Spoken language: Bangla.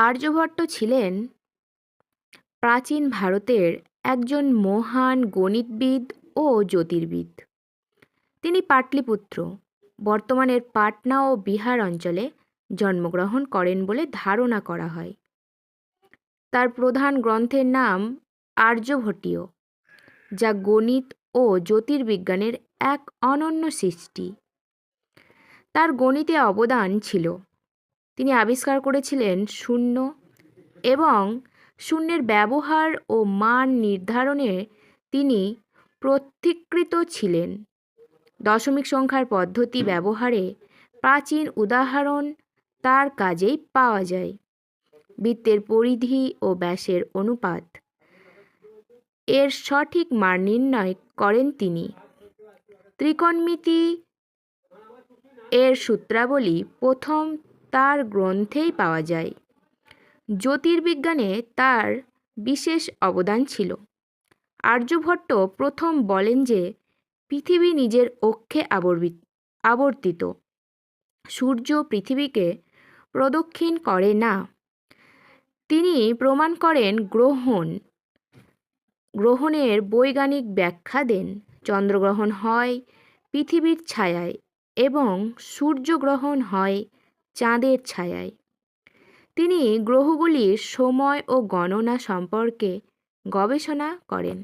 আর্যভট্ট ছিলেন প্রাচীন ভারতের একজন মহান গণিতবিদ ও জ্যোতির্বিদ। তিনি পাটলিপুত্র। বর্তমানের পাটনা ও বিহার অঞ্চলে জন্মগ্রহণ করেন বলে ধারণা করা হয়। তার প্রধান গ্রন্থের নাম আর্যভটীয় যা গণিত ও জ্যোতির্বিজ্ঞানের এক অনন্য সৃষ্টি। তার গণিতে অবদান ছিল। তিনি আবিষ্কার করেছিলেন শূন্য এবং শূন্যের ব্যবহার ও মান নির্ধারণে তিনি প্রতিকৃত ছিলেন। দশমিক সংখ্যার পদ্ধতি ব্যবহারে প্রাচীন উদাহরণ তার কাজেই পাওয়া যায়। বৃত্তের পরিধি ও ব্যাসের অনুপাত। এর সঠিক মান নির্ণয় করেন তিনি। ত্রিকোণমিতি এর সূত্রাবলী প্রথম তার গ্রন্থেই পাওয়া যায়। জ্যোতির্বিজ্ঞানে তার বিশেষ অবদান ছিল। আর্যভট্ট প্রথম বলেন যে, পৃথিবী নিজের অক্ষে আবর্বিত আবর্তিত। সূর্য পৃথিবীকে প্রদক্ষিণ করে না। তিনি প্রমাণ করেন গ্রহণ। গ্রহণের বৈজ্ঞানিক ব্যাখ্যা দেন, চন্দ্রগ্রহণ হয় পৃথিবীর ছায়ায় এবং সূর্যগ্রহণ হয় চাঁদের ছায়ায়। তিনি গ্রহগুলির সময় ও গণনা সম্পর্কে গবেষণা করেন।